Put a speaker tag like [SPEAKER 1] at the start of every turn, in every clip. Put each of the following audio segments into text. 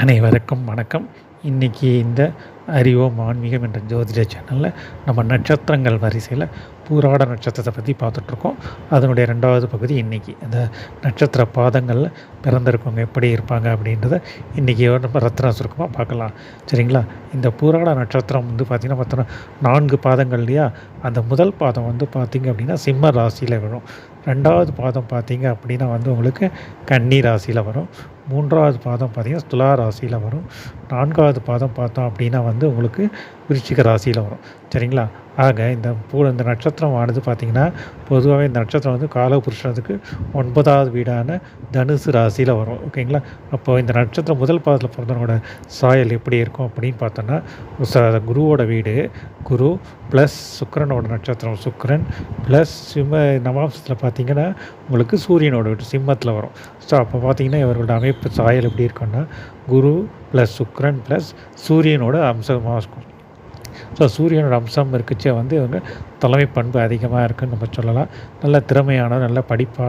[SPEAKER 1] அனைவருக்கும் வணக்கம். இன்றைக்கி இந்த அறிவோம் ஆன்மீகம் என்ற ஜோதிட சேனலில் நம்ம நட்சத்திரங்கள் வரிசையில் பூராட நட்சத்திரத்தை பற்றி பார்த்துட்ருக்கோம். அதனுடைய ரெண்டாவது பகுதி இன்றைக்கி அந்த நட்சத்திர பாதங்களில் பிறந்திருக்கவங்க எப்படி இருப்பாங்க அப்படின்றத இன்றைக்கி நம்ம ரத்ன சுருக்கமாக பார்க்கலாம். சரிங்களா? இந்த பூராட நட்சத்திரம் வந்து பார்த்திங்கன்னா பார்த்தோன்னா நான்கு பாதங்கள் இல்லையா? அந்த முதல் பாதம் வந்து பார்த்திங்க அப்படின்னா சிம்ம ராசியில் விழும் ரெண்டாவது பாதம் பார்த்தீங்க அப்படின்னா வந்து உங்களுக்கு கன்னி ராசியில் வரும். மூன்றாவது பாதம் பார்த்திங்கன்னா துலா ராசியில் வரும். நான்காவது பாதம் பார்த்தோம் அப்படின்னா வந்து உங்களுக்கு விருச்சிக ராசியில் வரும். சரிங்களா? ஆக இந்த பூ இந்த நட்சத்திரம் ஆனது பார்த்திங்கன்னா பொதுவாகவே இந்த நட்சத்திரம் வந்து கால புருஷனத்துக்கு ஒன்பதாவது வீடான தனுசு ராசியில் வரும். ஓகேங்களா அப்போ இந்த நட்சத்திரம் முதல் பாதத்தில் பிறந்தவனோட சாயல் எப்படி இருக்கும் அப்படின்னு பார்த்தோன்னா குருவோட வீடு குரு ப்ளஸ் சுக்கரனோட நட்சத்திரம். சுக்கரன் ப்ளஸ் சிம்ம நவாம்சத்தில் பார்த்தீங்கன்னா உங்களுக்கு சூரியனோட வீடு சிம்மத்தில் வரும். ஸோ அப்போ பார்த்தீங்கன்னா இவர்களோட அமைப்பு சாயல் எப்படி இருக்குன்னா குரு ப்ளஸ் சுக்கரன் ப்ளஸ் சூரியனோட அம்சமாக இருக்கும். ஸோ சூரியனோட அம்சம் இருக்குச்சே வந்து இவங்க தலைமை பண்பு அதிகமாக இருக்குதுன்னு நம்ம சொல்லலாம். நல்ல திறமையான நல்ல படிப்பா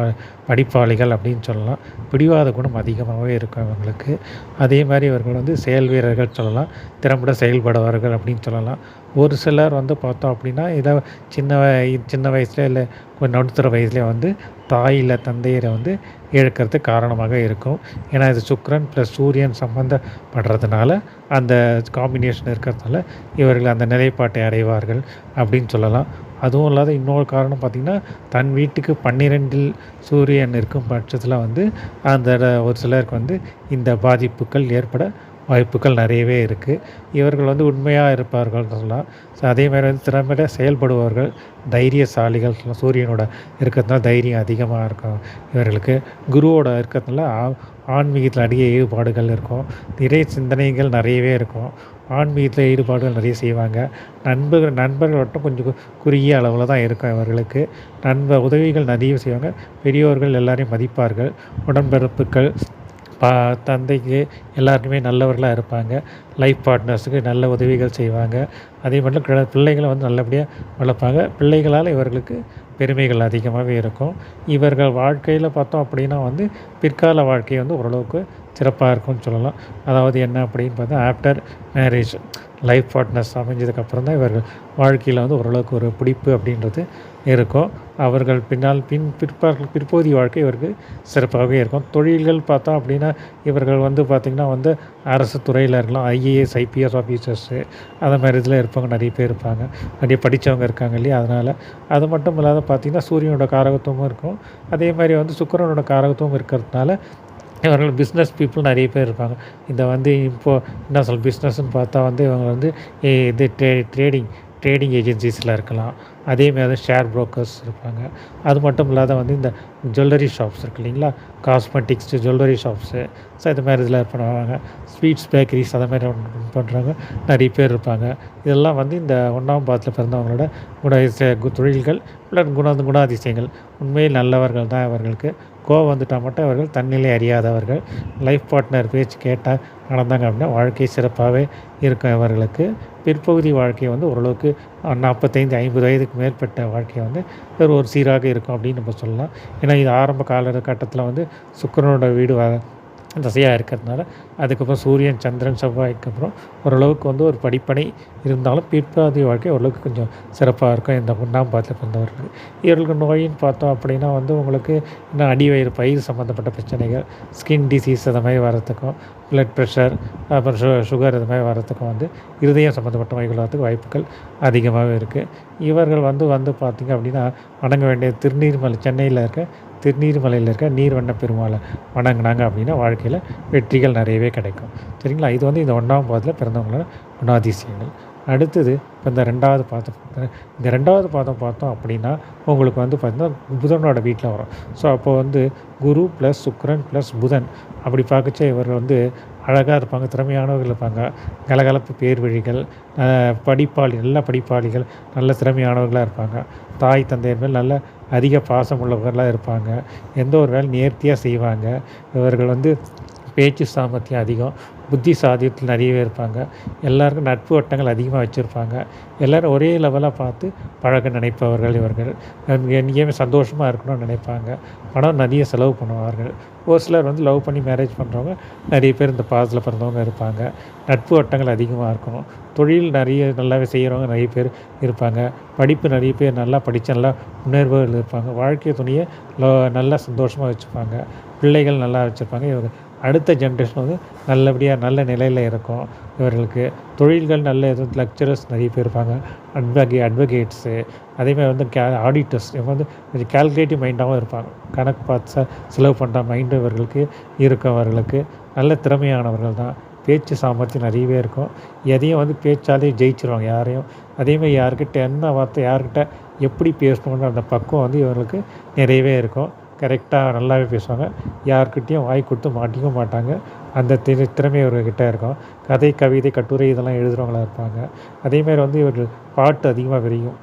[SPEAKER 1] படிப்பாளிகள் அப்படின்னு சொல்லலாம். பிடிவாத குணம் அதிகமாகவே இருக்கும் இவங்களுக்கு அதே மாதிரி இவர்கள் வந்து செயல் வீரர்கள் சொல்லலாம். திறம்பட செயல்படுவார்கள் அப்படின்னு சொல்லலாம். ஒரு சிலர் வந்து பார்த்தோம் அப்படின்னா இதை சின்ன சின்ன வயசுல இல்லை கொஞ்சம் நடுத்தர வயசுலேயே வந்து தாய் இல்லை தந்தையரை வந்து இழக்கிறதுக்கு காரணமாக இருக்கும். ஏன்னா இது சுக்ரன் ப்ளஸ் சூரியன் சம்மந்தப்படுறதுனால அந்த காம்பினேஷன் இருக்கிறதுனால இவர்கள் அந்த நிலைப்பாட்டை அடைவார்கள் அப்படின்னு சொல்லலாம். அதுவும் இல்லாத இன்னொரு காரணம் பார்த்திங்கன்னா தன் வீட்டுக்கு பன்னிரெண்டில் சூரியன் இருக்கும் பட்சத்தில் வந்து அந்த ஒரு சிலருக்கு வந்து இந்த பாதிப்புகள் ஏற்பட வாய்ப்புகள் நிறையவே இருக்குது இவர்கள் வந்து உண்மையாக இருப்பார்கள் சொல்லலாம் ஸோ அதே மாதிரி வந்து திறமையில செயல்படுபவர்கள் தைரியசாலிகள் சொல்லலாம் சூரியனோட இருக்கிறதுனால தைரியம் அதிகமாக இருக்கும். இவர்களுக்கு குருவோட இருக்கிறதுனால ஆன்மீகத்தில் அதிக ஈடுபாடுகள் இருக்கும். நிறைய சிந்தனைகள் நிறையவே இருக்கும். ஆன்மீகத்தில் ஈடுபாடுகள் நிறைய செய்வாங்க. நண்பர்கள் நண்பர்கள் மட்டும் கொஞ்சம் குறுகிய அளவில் தான் இருக்கும் இவர்களுக்கு. நண்ப உதவிகள் நிறைய செய்வாங்க. பெரியோர்கள் எல்லாரையும் மதிப்பார்கள். உடன்பிறப்புகள் பா தந்தைக்கு எல்லாருக்குமே நல்லவர்களாக இருப்பாங்க. லைஃப் பார்ட்னர்ஸுக்கு நல்ல உதவிகள் செய்வாங்க. அதே மட்டும் பிள்ளைகளை வந்து நல்லபடியாக வளர்ப்பாங்க. பிள்ளைகளால் இவர்களுக்கு பெருமைகள் அதிகமாகவே இருக்கும். இவர்கள் வாழ்க்கையில் பார்த்தோம் அப்படின்னா வந்து பிற்கால வாழ்க்கை வந்து ஓரளவுக்கு சிறப்பாக இருக்கும்னு சொல்லலாம். அதாவது என்ன அப்படின்னு பார்த்தா ஆஃப்டர் மேரேஜ் லைஃப் பார்ட்னர்ஸ் அமைஞ்சதுக்கப்புறம் தான் இவர்கள் வாழ்க்கையில் வந்து ஓரளவுக்கு ஒரு பிடிப்பு அப்படின்றது இருக்கும். அவர்கள் பின்னால் பின் பிற்பார்கள் பிற்போதி வாழ்க்கை இவருக்கு சிறப்பாகவே இருக்கும். தொழில்கள் பார்த்தோம் அப்படின்னா இவர்கள் வந்து பார்த்திங்கன்னா வந்து அரசு துறையில் இருக்கலாம் ஐஏஎஸ் ஐபிஎஸ் ஆஃபீஸர்ஸு அந்த மாதிரி இதில் இருப்பவங்க நிறைய பேர் இருப்பாங்க. நிறைய படித்தவங்க இருக்காங்க இல்லையா? அதனால் அது மட்டும் இல்லாத பார்த்திங்கன்னா சூரியனோட காரகத்துவமும் இருக்கும். அதே மாதிரி வந்து சுக்கரனோட காரகத்துவம் இருக்கிறதுனால இவர்கள் பிஸ்னஸ் பீப்புள் நிறைய பேர் இருப்பாங்க. இந்த வந்து இப்போது என்ன சொல் பிஸ்னஸ்ன்னு பார்த்தா வந்து இவங்க வந்து இது ட்ரே ட்ரேடிங் ட்ரேடிங் ஏஜென்சிஸில் இருக்கலாம். அதேமாதிரி தான் ஷேர் ப்ரோக்கர்ஸ் இருப்பாங்க. அது மட்டும் இல்லாத வந்து இந்த ஜுவல்லரி ஷாப்ஸ் இருக்கு இல்லைங்களா? காஸ்மெட்டிக்ஸ் ஜுவல்லரி ஷாப்ஸு ஸோ இது மாதிரி இதில் பண்ணுவாங்க. ஸ்வீட்ஸ் பேக்கரிஸ் அதை மாதிரி பண்ணுறவங்க நிறைய பேர் இருப்பாங்க. இதெல்லாம் வந்து இந்த ஒன்றாம் பாதத்தில் பிறந்தவங்களோட குண தொழில்கள் இல்லை குண குணாதிசயங்கள். உண்மையில் நல்லவர்கள் தான் அவர்களுக்கு. கோவம் வந்துட்டால் மட்டும் அவர்கள் தன்னிலை அறியாதவர்கள். லைஃப் பார்ட்னர் பேச்சு கேட்டால் நடந்தாங்க அப்படின்னா வாழ்க்கை சிறப்பாகவே இருக்கும் அவர்களுக்கு. பிற்பகுதி வாழ்க்கை வந்து ஓரளவுக்கு நாற்பத்தைந்து ஐம்பது வயதுக்கு மேற்பட்ட வாழ்க்கை வந்து ஒரு ஒரு சீராக இருக்கும் அப்படின்னு நம்ம சொல்லலாம். ஏன்னா இது ஆரம்ப காலகட்டத்தில் வந்து சுக்கரனோட வீடு தசையாக இருக்கிறதுனால அதுக்கப்புறம் சூரியன் சந்திரன் செவ்வாய்க்கு அப்புறம் ஓரளவுக்கு வந்து ஒரு படிப்பனை இருந்தாலும் பிற்பாதி வாழ்க்கை ஓரளவுக்கு கொஞ்சம் சிறப்பாக இருக்கும் இந்த ஒன்றாம் பாதத்தில் பிறந்தவர்களுக்கு இவர்களுக்கு நோயின்னு பார்த்தோம் அப்படின்னா வந்து உங்களுக்கு இன்னும் அடிவயிறு பயிர் சம்மந்தப்பட்ட பிரச்சனைகள் ஸ்கின் டிசீஸ் அந்த மாதிரி வரத்துக்கும் ப்ளட் ப்ரெஷர் அப்புறம் சு சுகர் இது மாதிரி வரத்துக்கும் வந்து இருதயம் சம்மந்தப்பட்ட நோய்கள் வரத்துக்கு வாய்ப்புகள் அதிகமாகவே இருக்குது இவர்கள் வந்து வந்து பார்த்திங்க அப்படின்னா வணங்க வேண்டிய திருநீர்மலை சென்னையில் இருக்க திருநீர்மலையில் இருக்க நீர்வண்ண பெருமாளை வணங்கினாங்க அப்படின்னா வாழ்க்கையில் வெற்றிகள் நிறையவே கிடைக்கும். சரிங்களா? இது வந்து இந்த ஒன்றாம் பாதத்தில் பிறந்தவங்களோட குணாதிசயங்கள். அடுத்தது இப்போ இந்த ரெண்டாவது பாதம் இந்த ரெண்டாவது பாதம் பார்த்தோம் அப்படின்னா உங்களுக்கு வந்து பார்த்திங்கன்னா புதனோட வீட்டில் வரும். ஸோ அப்போ வந்து குரு ப்ளஸ் சுக்ரன் ப்ளஸ் புதன் அப்படி பார்க்கச்சே இவர்கள் வந்து அழகாக இருப்பாங்க திறமையானவர்கள் இருப்பாங்க. கலகலப்பு பேர் வழிகள் படிப்பாளி நல்ல படிப்பாளிகள் நல்ல திறமையானவர்களாக இருப்பாங்க. தாய் தந்தையர் மேல் நல்ல அதிக பாசம் உள்ளவர்களாக இருப்பாங்க. எந்த ஒரு வேலை நேர்த்தியாக செய்வாங்க. இவர்கள் வந்து பேச்சு சாமர்த்தியம் அதிகம். புத்தி சாதியத்தில் நிறையவே இருப்பாங்க. எல்லாருக்கும் நட்பு வட்டங்கள் அதிகமாக வச்சுருப்பாங்க. எல்லோரும் ஒரே லெவலாக பார்த்து பழக நினைப்பவர்கள் இவர்கள். எங்கேயுமே சந்தோஷமாக இருக்கணும்னு நினைப்பாங்க. பணம் நிறைய செலவு பண்ணுவார்கள். ஒரு சிலர் வந்து லவ் பண்ணி மேரேஜ் பண்ணுறவங்க நிறைய பேர் இந்த பாதத்தில் பிறந்தவங்க இருப்பாங்க. நட்பு வட்டங்கள் அதிகமாக இருக்கணும். தொழில் நிறைய நல்லாவே செய்கிறவங்க நிறைய பேர் இருப்பாங்க. படிப்பு நிறைய பேர் நல்லா படித்து நல்லா முன்னேறுபவர்கள் இருப்பாங்க. வாழ்க்கை துணையை நல்லா சந்தோஷமாக வச்சுப்பாங்க. பிள்ளைகள் நல்லா வச்சுருப்பாங்க இவங்க அடுத்த ஜென்ரேஷன் வந்து நல்லபடியாக நல்ல நிலையில் இருக்கும். இவர்களுக்கு தொழில்கள் நல்ல எதுவும் லெக்சரர்ஸ் நிறைய பேர் இருப்பாங்க. அட்வகே அட்வொகேட்ஸு அதேமாதிரி வந்து கே ஆடிட்டர்ஸ் இவங்க வந்து கொஞ்சம் கேல்குலேட்டிவ் மைண்டாகவும் இருப்பாங்க. கணக்கு பார்த்து செலவு பண்ணுற மைண்டு இவர்களுக்கு இருக்கவர்களுக்கு நல்ல திறமையானவர்கள் தான். பேச்சு சாமர்த்தியம் நிறையவே இருக்கும். எதையும் வந்து பேச்சாலே ஜெயிச்சிருவாங்க யாரையும். அதேமாதிரி யார்கிட்ட என்ன வார்த்தை யார்கிட்ட எப்படி பேசணுன்ற அந்த பக்குவம் வந்து இவர்களுக்கு நிறையவே இருக்கும். கரெக்டாக நல்லாவே பேசுவாங்க. யார்கிட்டேயும் வாய் கொடுத்து மாட்டிக்கவும் மாட்டாங்க. அந்த திற திறமை இவர்கிட்ட இருக்கும். கதை கவிதை கட்டுரை இதெல்லாம் எழுதுகிறவங்களா இருப்பாங்க. அதேமாதிரி வந்து இவர்கள் பாட்டு அதிகமாக விரியும்.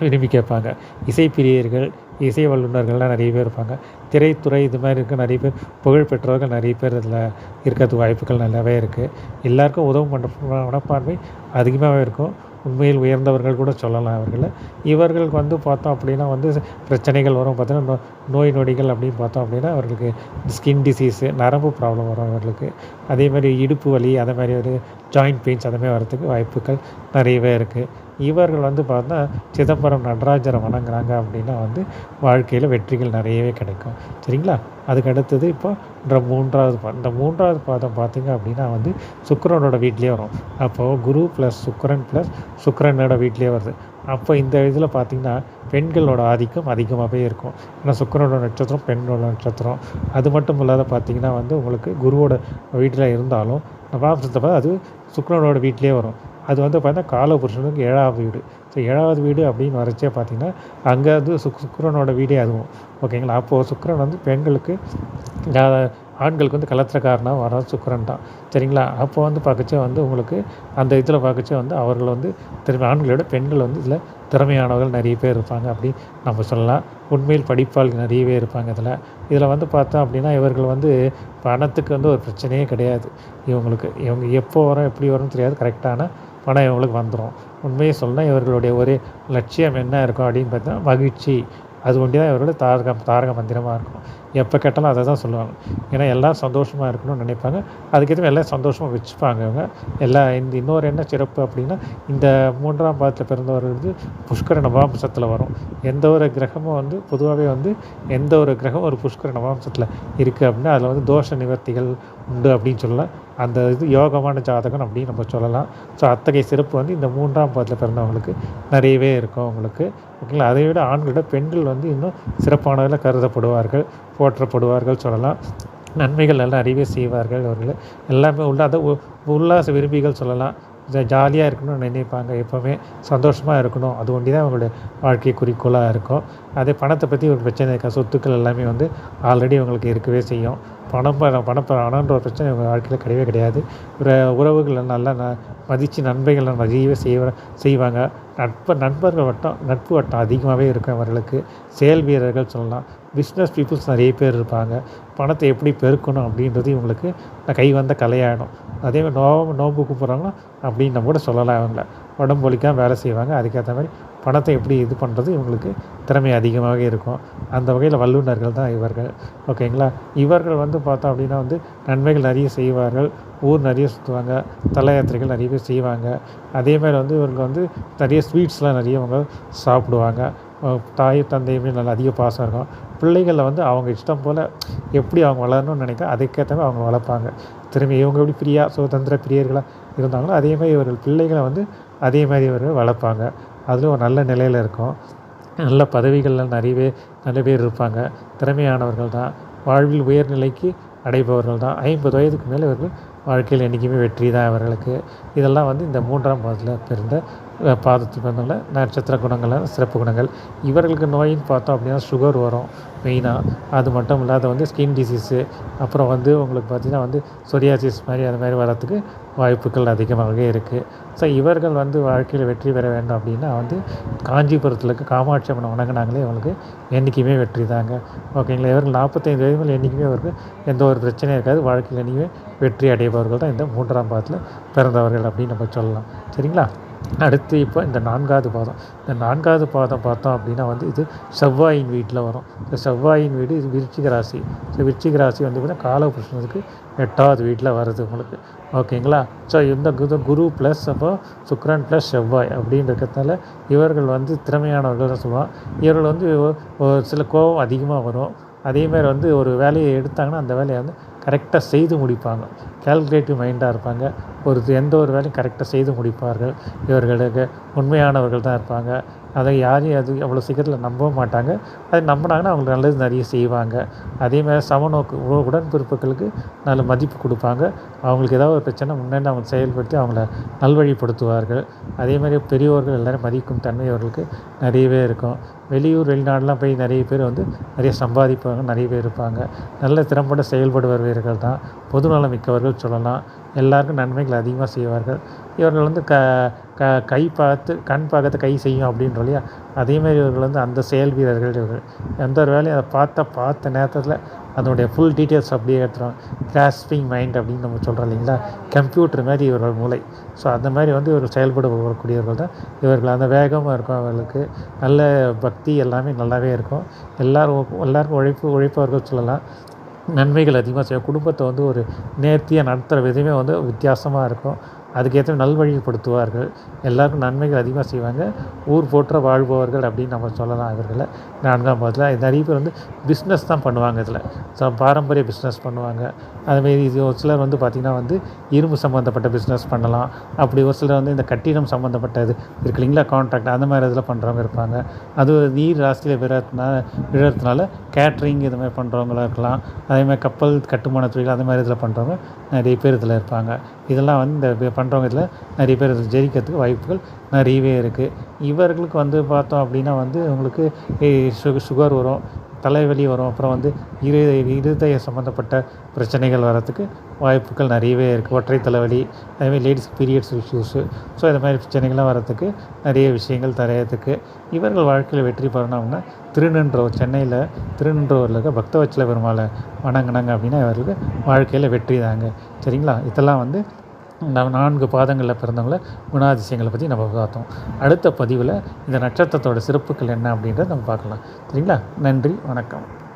[SPEAKER 1] விரும்பி கேட்பாங்க. இசைப்பிரியர்கள் இசை வல்லுநர்கள்லாம் நிறைய பேர் இருப்பாங்க. திரைத்துறை இது மாதிரி இருக்க நிறைய பேர் புகழ் பெற்றவர்கள் நிறைய பேர் இதில் இருக்கிறதுக்கு வாய்ப்புகள் நல்லாவே இருக்குது எல்லாருக்கும் உதவும் பண்ண மனப்பான்மை அதிகமாகவே இருக்கும். உண்மையில் உயர்ந்தவர்கள் கூட சொல்லலாம் அவர்களை. இவர்களுக்கு வந்து பார்த்தோம் அப்படின்னா வந்து பிரச்சனைகள் வரும். பார்த்தீங்கன்னா நோ நோய் நொடிகள் அப்படின்னு பார்த்தோம் அப்படின்னா அவர்களுக்கு ஸ்கின் டிசீஸு நரம்பு ப்ராப்ளம் வரும் அவர்களுக்கு. அதே மாதிரி இடுப்பு வலி அதே மாதிரி ஒரு ஜாயிண்ட் பெயின்ஸ் அதே மாதிரி வரத்துக்கு வாய்ப்புகள் நிறையவே இருக்குது இவர்கள் வந்து பார்த்தா சிதம்பரம் நடராஜரை வணங்குறாங்க அப்படின்னா வந்து வாழ்க்கையில் வெற்றிகள் நிறையவே கிடைக்கும். சரிங்களா? அதுக்கு அடுத்தது இப்போ இந்த மூன்றாவது பாதம் இந்த மூன்றாவது பாதம் பார்த்திங்க அப்படின்னா வந்து சுக்கரனோட வீட்லேயே வரும். அப்போது குரு ப்ளஸ் சுக்கரன் ப்ளஸ் சுக்கரனோட வீட்லேயே வருது. அப்போ இந்த இதில் பார்த்திங்கன்னா பெண்களோட ஆதிக்கம் அதிகமாகவே இருக்கும். ஏன்னா சுக்கரனோட நட்சத்திரம் பெண்ணோட நட்சத்திரம். அது மட்டும் இல்லாத பார்த்திங்கன்னா வந்து உங்களுக்கு குருவோட வீட்டில் இருந்தாலும் நவாம்சத்தை அது சுக்கரனோட வீட்லேயே வரும். அது வந்து பார்த்தீங்கன்னா காலபுருஷனுக்கு ஏழாவது வீடு. ஸோ ஏழாவது வீடு அப்படின்னு வரைச்சே பார்த்திங்கன்னா அங்கே வந்து சுக் சுக்கரனோட வீடே அதுவும். ஓகேங்களா அப்போது சுக்கரன் வந்து பெண்களுக்கு ஆண்களுக்கு வந்து கலத்திரக்காரனாக வர சுக்கரன் தான். சரிங்களா? அப்போ வந்து பார்க்கச்சே வந்து உங்களுக்கு அந்த இதில் பார்க்கச்சே வந்து அவர்கள் வந்து திரும்ப ஆண்களோட பெண்கள் வந்து இதில் திறமையானவர்கள் நிறைய பேர் இருப்பாங்க அப்படி நம்ம சொல்லலாம். உண்மையில் படிப்பால் நிறையவே இருப்பாங்க இதில். இதில் வந்து பார்த்தோம் அப்படின்னா இவர்கள் வந்து பணத்துக்கு வந்து ஒரு பிரச்சனையே கிடையாது. இவங்களுக்கு இவங்க எப்போ வரும் எப்படி வரும்னு தெரியாது. கரெக்டான பணம் இவங்களுக்கு வந்துடும் உண்மையை சொன்னால் இவர்களுடைய ஒரு லட்சியம் என்ன இருக்கும் அப்படின்னு பார்த்தா மகிழ்ச்சி. அது ஒண்டி தான் இவரோட தாரக தாரக மந்திரமாக இருக்கும். எப்போ கேட்டாலும் அதை தான் சொல்லுவாங்க. ஏன்னா எல்லோரும் சந்தோஷமாக இருக்கணும்னு நினைப்பாங்க. அதுக்கேற்ற எல்லாம் சந்தோஷமாக வச்சுப்பாங்க இவங்க. எல்லா இந்த இன்னொரு என்ன சிறப்பு அப்படின்னா இந்த மூன்றாம் பாதத்தில் பிறந்தவர்கள் வந்து புஷ்கர நவாம்சத்தில் வரும். எந்த ஒரு கிரகமும் வந்து பொதுவாகவே வந்து எந்த ஒரு கிரகம் ஒரு புஷ்கர நவாம்சத்தில் இருக்குது அப்படின்னா அதில் வந்து தோஷ நிவர்த்திகள் உண்டு அப்படின்னு சொல்லலாம். அந்த இது யோகமான ஜாதகம் அப்படின்னு நம்ம சொல்லலாம். ஸோ அத்தகைய சிறப்பு வந்து இந்த மூன்றாம் பாதத்தில் பிறந்தவங்களுக்கு நிறையவே இருக்கும் அவங்களுக்கு. ஓகேங்களா? அதை விட ஆண்களோட பெண்கள் வந்து இன்னும் சிறப்பானதில் கருதப்படுவார்கள் போற்றப்படுவார்கள் சொல்லலாம். நன்மைகள் நல்லா அறிவே செய்வார்கள் அவர்கள். எல்லாமே உள்ள அதை உல்லாச விரும்பிகள் சொல்லலாம். ஜாலியாக இருக்கணும்னு நினைப்பாங்க. எப்போவுமே சந்தோஷமாக இருக்கணும். அது ஒண்டி தான் அவங்களுடைய வாழ்க்கை குறிக்கோளாக இருக்கும். அதே பணத்தை பற்றி ஒரு பிரச்சனை இருக்கா? சொத்துக்கள் எல்லாமே வந்து ஆல்ரெடி அவங்களுக்கு இருக்கவே செய்யும். பணம் பணம் பணன்ற ஒரு பிரச்சனை இவங்க வாழ்க்கையில் கிடையவே கிடையாது. ஒரு உறவுகளை நல்லா ந மதித்து நன்மைகளை நிறையவே செய்வ செய்வாங்க. நட்பு நண்பர்கள் வட்டம் நட்பு வட்டம் அதிகமாகவே இருக்கும் அவர்களுக்கு. செயல் வீரர்கள் சொல்லலாம். பிஸ்னஸ் பீப்புள்ஸ் நிறைய பேர் இருப்பாங்க. பணத்தை எப்படி பெருக்கணும் அப்படின்றது இவங்களுக்கு கை வந்த கலையாயிடும். அதே மாதிரி நோம்பு நோம்பு கூப்பிட்றாங்கன்னா அப்படின்னு கூட சொல்லலாம் அவங்கள உடம்பு வலிக்காமல் வேலை செய்வாங்க. அதுக்கேற்ற மாதிரி பணத்தை எப்படி இது பண்ணுறது இவங்களுக்கு திறமை அதிகமாகவே இருக்கும். அந்த வகையில் வல்லுநர்கள் தான் இவர்கள். ஓகேங்களா? இவர்கள் வந்து பார்த்தோம் அப்படின்னா வந்து நன்மைகள் நிறைய செய்வார்கள். ஊர் நிறைய சுற்றுவாங்க தலையாத்திரைகள் நிறைய பேர் செய்வாங்க. அதே மாதிரி வந்து இவர்கள் வந்து நிறைய ஸ்வீட்ஸ்லாம் நிறைய அவங்க சாப்பிடுவாங்க. தாய் தந்தையுமே நல்லா அதிக பாசம் இருக்கும். பிள்ளைகளை வந்து அவங்க இஷ்டம் போல் எப்படி அவங்க வளரணும்னு நினைக்கிறோம் அதுக்கேற்ற மாதிரி அவங்க வளர்ப்பாங்க. திரும்பி இவங்க எப்படி பிரியா சுதந்திர பிரியர்களாக இருந்தாங்களோ அதே மாதிரி இவர்கள் பிள்ளைகளை வந்து அதே மாதிரி இவர்கள் வளர்ப்பாங்க. அதில் ஒரு நல்ல நிலையில் இருக்கும். நல்ல பதவிகளில் நிறையவே நல்ல பேர் இருப்பாங்க. திறமையானவர்கள் தான். வாழ்வில் உயர்நிலைக்கு அடைபவர்கள் தான். ஐம்பது வயதுக்கு மேலே இவர்கள் வாழ்க்கையில் என்றைக்குமே வெற்றி தான் இவர்களுக்கு. இதெல்லாம் வந்து இந்த மூன்றாம் பாதத்தில் பிறந்த பாதத்துக்கு நட்சத்திர குணங்கள் சிறப்பு குணங்கள். இவர்களுக்கு நோயின்னு பார்த்தோம் அப்படின்னா சுகர் வரும் மெயினாக அது மட்டும் இல்லாத வந்து ஸ்கின் டிசீஸு அப்புறம் வந்து உங்களுக்கு பார்த்திங்கன்னா வந்து சொரியாசிஸ் மாதிரி அது மாதிரி வரத்துக்கு வாய்ப்புகள் அதிகமாகவே இருக்குது ஸோ இவர்கள் வந்து வாழ்க்கையில் வெற்றி பெற வேண்டும் அப்படின்னா வந்து காஞ்சிபுரத்தில் இருக்க காமாட்சி அம்மனை வணங்கினாங்களே அவங்களுக்கு என்றைக்குமே வெற்றி தாங்க. ஓகேங்களா இவர்கள் நாற்பத்தைந்து வயது என்றைக்குமே அவருக்கு எந்த ஒரு பிரச்சனையும் இருக்காது. வாழ்க்கையில் என்றைக்குமே வெற்றி அடைபவர்கள் தான் இந்த மூன்றாம் பாதத்தில் பிறந்தவர்கள் அப்படின்னு நம்ம சொல்லலாம். சரிங்களா? அடுத்து இப்போ இந்த நான்காவது பாதம். இந்த நான்காவது பாதம் பார்த்தோம் அப்படின்னா வந்து இது செவ்வாயின் வீட்டில் வரும். இந்த செவ்வாயின் வீடு இது விருச்சிக ராசி. ஸோ விருச்சிக ராசி வந்து பார்த்தீங்கன்னா காலபுருஷனுக்கு எட்டாவது வீட்டில் வருது உங்களுக்கு. ஓகேங்களா? ஸோ இந்த குரு குரு ப்ளஸ் அப்போ சுக்ரன் ப்ளஸ் செவ்வாய் அப்படின்றதுனால இவர்கள் வந்து திறமையானவர்கள் சொல்லுவான் இவர்கள் வந்து ஒரு சில கோபம் அதிகமாக வரும். அதேமாதிரி வந்து ஒரு வேலையை எடுத்தாங்கன்னா அந்த வேலையை வந்து கரெக்டாக செய்து முடிப்பாங்க. கேல்குலேட்டிவ் மைண்டாக இருப்பாங்க. ஒரு எந்த ஒரு வேலையும் கரெக்டாக செய்து முடிப்பார்கள். இவர்களுக்கு உண்மையானவர்கள் தான் இருப்பாங்க. அதை யாரையும் அது அவ்வளோ சீக்கிரத்தில் நம்பவும் மாட்டாங்க. அது நம்பினாங்கன்னா அவங்களுக்கு நல்லது நிறைய செய்வாங்க. அதேமாதிரி சமநோக்கு உடன்பிறப்புகளுக்கு நல்ல மதிப்பு கொடுப்பாங்க. அவங்களுக்கு ஏதாவது ஒரு பிரச்சனை முன்னாடி அவங்க செயல்படுத்தி அவங்கள நல்வழிப்படுத்துவார்கள். அதேமாதிரி பெரியோர்கள் எல்லோரும் மதிக்கும் தன்மை அவர்களுக்கு நிறையவே இருக்கும். வெளியூர் வெளிநாடுலாம் போய் நிறைய பேர் வந்து நிறைய சம்பாதிப்பாங்க நிறைய பேர் இருப்பாங்க. நல்ல திறம்பட செயல்படுபவர்கள் தான். பொதுநலம் மிக்கவர்கள் சொல்லலாம். எல்லாருக்கும் நன்மைகள் அதிகமாக செய்வார்கள். இவர்கள் வந்து க க கை பார்த்து கண் பார்க்கறது கை செய்யும் அப்படின்றோம் இல்லையா அதேமாதிரி இவர்கள் வந்து அந்த செயல் வீரர்கள் இவர்கள். எந்த ஒரு வேலையும் அதை பார்த்த பார்த்த நேரத்தில் அதனுடைய ஃபுல் டீட்டெயில்ஸ் அப்படியே எடுத்துருவாங்க கிராஸ்பிங் மைண்ட் அப்படின்னு நம்ம சொல்கிறோம் இல்லைங்களா? கம்ப்யூட்டர் மாதிரி இவர்கள் மூளை. ஸோ அந்த மாதிரி வந்து இவர்கள் செயல்பட வரக்கூடியவர்கள் தான். இவர்கள் அந்த வேகமாக இருக்கும் அவர்களுக்கு. நல்ல பக்தி எல்லாமே நல்லாவே இருக்கும். எல்லாரும் எல்லாருக்கும் உழைப்பு உழைப்பவர்கள் சொல்லலாம். நன்மைகள் அதிகமாக செய்யும். குடும்பத்தை வந்து ஒரு நேர்த்தியாக நடத்துகிற விதமே வந்து வித்தியாசமாக இருக்கும். அதுக்கேற்ற நல்வழிப்படுத்துவார்கள். எல்லாருக்கும் நன்மைகள் அதிகமாக செய்வாங்க. ஊர் போற்ற வாழ்பவர்கள் அப்படின்னு நம்ம சொல்லலாம் இவர்களை. நான்காம் பாதத்தில் நிறைய பேர் வந்து பிஸ்னஸ் தான் பண்ணுவாங்க இதில். ஸோ பாரம்பரிய பிஸ்னஸ் பண்ணுவாங்க. அதுமாரி இது ஒரு சிலர் வந்து பார்த்திங்கன்னா வந்து இரும்பு சம்மந்தப்பட்ட பிஸ்னஸ் பண்ணலாம். அப்படி ஒரு சிலர் வந்து இந்த கட்டிடம் சம்மந்தப்பட்ட இது இருக்கு இல்லைங்களா கான்ட்ராக்ட் அந்த மாதிரி இதில் பண்ணுறவங்க இருப்பாங்க. அது நீர் ராசியில் விழறதுனால விழறதுனால கேட்ரிங் இது மாதிரி பண்ணுறவங்களா இருக்கலாம். அதேமாதிரி கப்பல் கட்டுமான தொழில் அந்த மாதிரி இதில் பண்ணுறவங்க நிறைய பேர் இதில் இருப்பாங்க. இதெல்லாம் வந்து இந்த பண்ணுறவங்க இதில் நிறைய பேர் இதில் ஜெயிக்கிறதுக்கு வாய்ப்புகள் நிறையவே இருக்குது இவர்களுக்கு வந்து பார்த்தோம் அப்படின்னா வந்து உங்களுக்கு சு சுகர் வரும் தலைவலி வரும் அப்புறம் வந்து இரு இருதய சம்மந்தப்பட்ட பிரச்சனைகள் வரத்துக்கு வாய்ப்புகள் நிறையவே இருக்குது ஒற்றை தலைவலி அதேமாதிரி லேடிஸ் பீரியட்ஸ் இஷ்யூஸு ஸோ இது மாதிரி பிரச்சனைகள்லாம் வரத்துக்கு நிறைய விஷயங்கள் தரையிறதுக்கு இவர்கள் வாழ்க்கையில் வெற்றி பெறணும்னா திருநின்றவர் சென்னையில் திருநின்றவரில் இருக்க பக்தவச்சல பெருமாளை வணங்கினாங்க அப்படின்னா இவர்களுக்கு வாழ்க்கையில் வெற்றி தாங்க. சரிங்களா? இதெல்லாம் வந்து நான்கு பாதங்களில் பிறந்தவங்கள குணாதிசயங்களை பற்றி நம்ம பார்த்தோம். அடுத்த பதிவில் இந்த நட்சத்திரத்தோட சிறப்புகள் என்ன அப்படின்றத நம்ம பார்க்கலாம். சரிங்களா? நன்றி வணக்கம்.